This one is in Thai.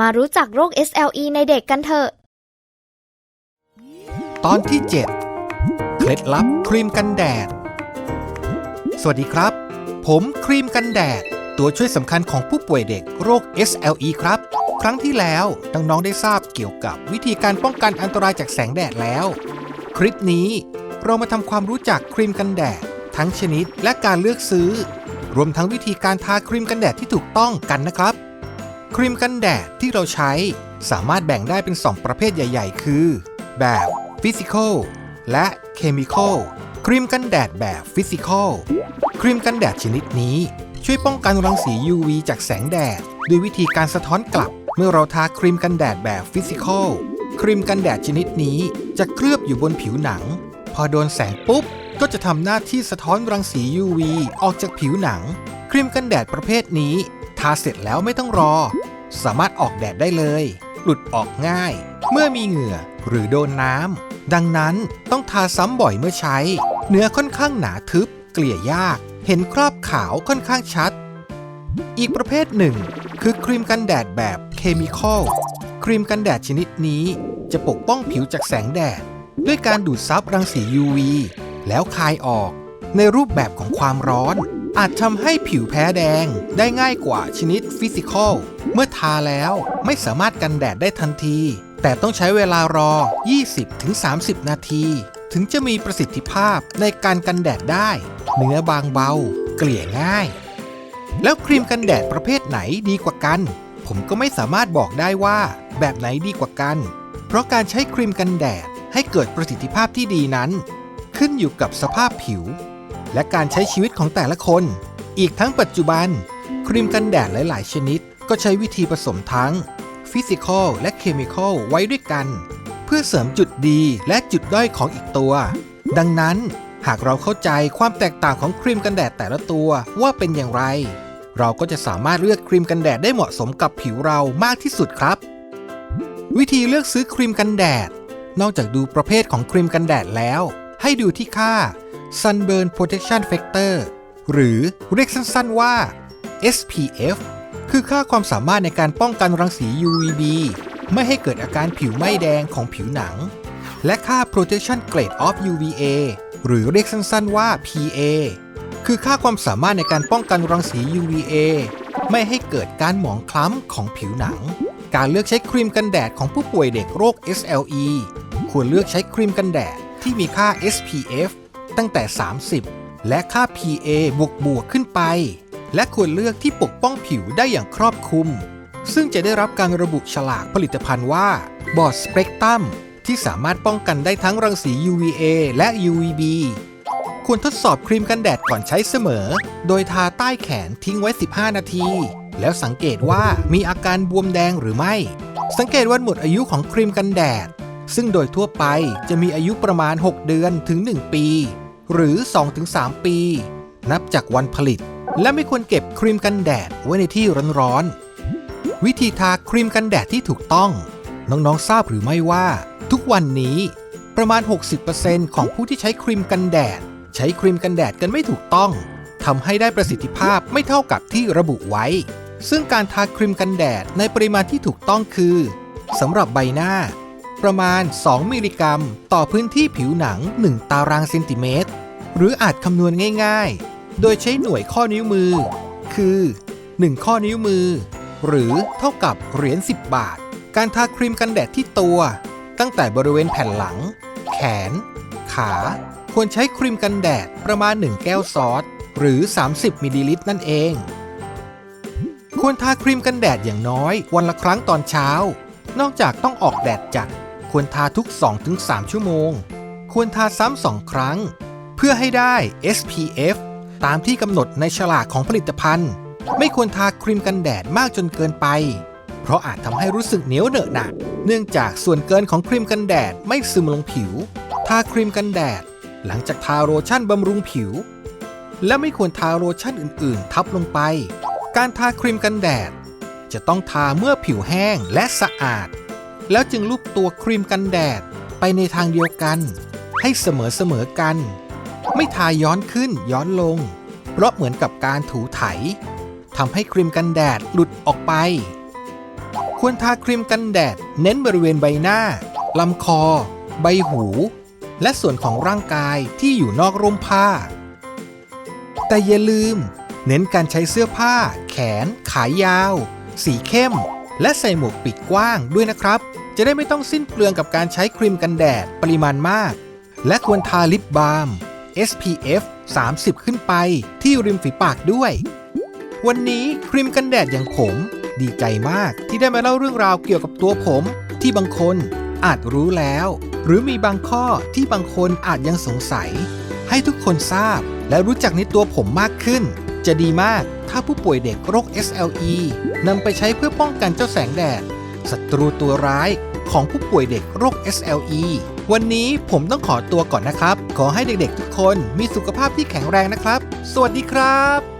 มารู้จักโรค SLE ในเด็กกันเถอะ ตอนที่ 7 เคล็ดลับครีมกันแดด สวัสดีครับ ผมครีมกันแดด ตัวช่วยสำคัญของผู้ป่วยเด็กโรค SLE ครับ ครั้งที่แล้วน้องๆได้ทราบเกี่ยวกับวิธีการป้องกันอันตรายจากแสงแดดแล้ว คลิปนี้เรามาทำความรู้จักครีมกันแดด ทั้งชนิดและการเลือกซื้อ รวมทั้งวิธีการทาครีมกันแดดที่ถูกต้องกันนะครับ รีมกันแดดที่เราใช้สามารถแบ่งได้เป็น 2 ประเภทใหญ่ ๆ คือ แบบฟิสิกอลและเคมีคอลครีมกันแดดแบบฟิสิกอลครีมกันแดดชนิดนี้ ช่วยป้องกันรังสี UV จากแสงแดด ด้วยวิธีการสะท้อนกลับ เมื่อเราทาครีมกันแดดแบบฟิสิกอลครีมกันแดดชนิดนี้จะเคลือบอยู่บนผิวหนัง พอโดนแสงปุ๊บ ก็จะทำหน้าที่สะท้อนรังสี UV ออกจากผิวหนัง ครีมกันแดดประเภทนี้ ทาเสร็จแล้วไม่ต้องรอ สามารถออกแดดได้เลย หลุดออกง่าย เมื่อมีเหงื่อหรือโดนน้ำ ดังนั้นต้องทาซ้ำบ่อยเมื่อใช้ เนื้อค่อนข้างหนาทึบ เกลี่ยยาก เห็นคราบขาวค่อนข้างชัด อีกประเภทหนึ่ง คือครีมกันแดดแบบเคมีคอล ครีมกันแดดชนิดนี้จะปกป้องผิวจากแสงแดด ด้วยการดูดซับรังสี UV แล้วคายออก ในรูปแบบของความร้อน อาจทำให้ผิวแพ้แดงได้ง่ายกว่าชนิดฟิสิกอล เมื่อทาแล้วไม่สามารถกันแดดได้ทันที แต่ต้องใช้เวลารอ 20-30 นาที ถึงจะมีประสิทธิภาพในการกันแดดได้ เนื้อบางเบา เกลี่ยง่าย แล้วครีมกันแดดประเภทไหนดีกว่ากัน ผมก็ไม่สามารถบอกได้ว่า แบบไหนดีกว่ากัน เพราะการใช้ครีมกันแดดให้เกิดประสิทธิภาพที่ดีนั้น ขึ้นอยู่กับสภาพผิว และการใช้ชีวิตของแต่ละคน อีกทั้งปัจจุบัน ครีมกันแดดหลาย ๆ ชนิด ก็ใช้วิธีผสมทั้งฟิสิกอลและเคมีคอลไว้ด้วยกัน เพื่อเสริมจุดดีและจุดด้อยของอีกตัว ดังนั้นหากเราเข้าใจความแตกต่างของครีมกันแดดแต่ละตัวว่าเป็นอย่างไร เราก็จะสามารถเลือกครีมกันแดดได้เหมาะสมกับผิวเรามากที่สุดครับ วิธีเลือกซื้อครีมกันแดด นอกจากดูประเภทของครีมกันแดดแล้ว ให้ดูที่ค่า Sunburn Protection Factor หรือเรียกสั้นๆว่า SPF คือค่าความสามารถในการป้องกันรังสี UVB ไม่ให้เกิดอาการผิวไหม้แดงของผิวหนัง และค่า Protection Grade of UVA หรือเรียกสั้นๆว่า PA คือค่าความสามารถในการป้องกันรังสี UVA ไม่ให้เกิดการหมองคล้ำของผิวหนัง การเลือกใช้ครีมกันแดดของผู้ป่วยเด็กโรค SLE ควรเลือกใช้ครีมกันแดดที่มีค่า SPF ตั้งแต่ 30 และค่า PA บวกบวกขึ้นไป และควรเลือกที่ปกป้องผิวได้อย่างครอบคลุม ซึ่งจะได้รับการระบุฉลากผลิตภัณฑ์ว่าบอดสเปกตรัมที่สามารถป้องกันได้ทั้งรังสี UVA และ UVB ควรทดสอบครีมกันแดดก่อนใช้เสมอ โดยทาใต้แขนทิ้งไว้ 15 นาที แล้วสังเกตว่ามีอาการบวมแดงหรือไม่ สังเกตวันหมดอายุของครีมกันแดด ซึ่งโดยทั่วไปจะมีอายุประมาณ 6 เดือนถึง 1 ปี หรือ 2-3 ปี นับจากวันผลิต และไม่ควรเก็บครีมกันแดดไว้ในที่ร้อนๆ วิธีทาครีมกันแดดที่ถูกต้อง น้องๆทราบหรือไม่ว่า ทุกวันนี้ประมาณ 60%ของผู้ที่ใช้ครีมกันแดด ใช้ครีมกันแดดกันไม่ถูกต้องทำให้ได้ประสิทธิภาพไม่เท่ากับที่ระบุไว้ ซึ่งการทาครีมกันแดดในปริมาณที่ถูกต้องคือสำหรับใบหน้า ประมาณ 2 มิลลิกรัม ต่อพื้นที่ผิวหนัง 1 ตารางเซนติเมตร หรืออาจคำนวณง่ายๆ โดยใช้หน่วยข้อนิ้วมือ คือ 1 ข้อนิ้วมือ หรือเท่ากับเหรียญ10 บาท การทาครีมกันแดดที่ตัว ตั้งแต่บริเวณแผ่นหลัง แขน ขา ควรใช้ครีมกันแดดประมาณ 1 แก้วซอสหรือ 30 มิลลิลิตรนั่นเอง ควรทาครีมกันแดดอย่างน้อย วันละครั้งตอนเช้า นอกจากต้องออกแดดจัด ควรทาทุก 2-3 ชั่วโมง ควรทาซ้ำสองครั้ง เพื่อให้ได้ SPF ตามที่กำหนดในฉลากของผลิตภัณฑ์ ไม่ควรทาครีมกันแดดมากจนเกินไป เพราะอาจทำให้รู้สึกเหนียวเหนอะหนะเนื่องจากส่วนเกินของครีมกันแดดไม่ซึมลงผิว ทาครีมกันแดด หลังจากทาโลชั่นบำรุงผิว และไม่ควรทาโลชั่นอื่น ๆ ทับลงไป การทาครีมกันแดด จะต้องทาเมื่อผิวแห้งและสะอาด แล้วจึงลูบตัวครีมกันแดดไปในทางเดียวกัน ให้เสมอเสมอกัน ไม่ทาย้อนขึ้นย้อนลง เพราะเหมือนกับการถูไถทำให้ครีมกันแดดหลุดออกไป ควรทาครีมกันแดด เน้นบริเวณใบหน้าลำคอ ใบหู และส่วนของร่างกายที่อยู่นอกร่มผ้า แต่อย่าลืม เน้นการใช้เสื้อผ้า แขน ขายาว สีเข้ม และใส่หมวกปีกกว้างด้วยนะครับ จะได้ไม่ต้องสิ้นเปลืองกับการใช้ครีมกันแดดปริมาณมาก และควรทาลิปบาล์ม SPF 30 ขึ้นไปที่ริมฝีปากด้วย วันนี้ครีมกันแดดอย่างผม ดีใจมากที่ได้มาเล่าเรื่องราวเกี่ยวกับตัวผม ที่บางคนอาจรู้แล้ว หรือมีบางข้อที่บางคนอาจยังสงสัย ให้ทุกคนทราบและรู้จักในตัวผมมากขึ้น จะดีมากถ้าผู้ป่วยเด็กโรค SLE นำไปใช้เพื่อป้องกันเจ้าแสงแดดศัตรูตัวร้ายของผู้ป่วยเด็กโรค SLE วันนี้ผมต้องขอตัวก่อนนะครับ ขอให้เด็กๆทุกคนมีสุขภาพที่แข็งแรงนะครับ สวัสดีครับ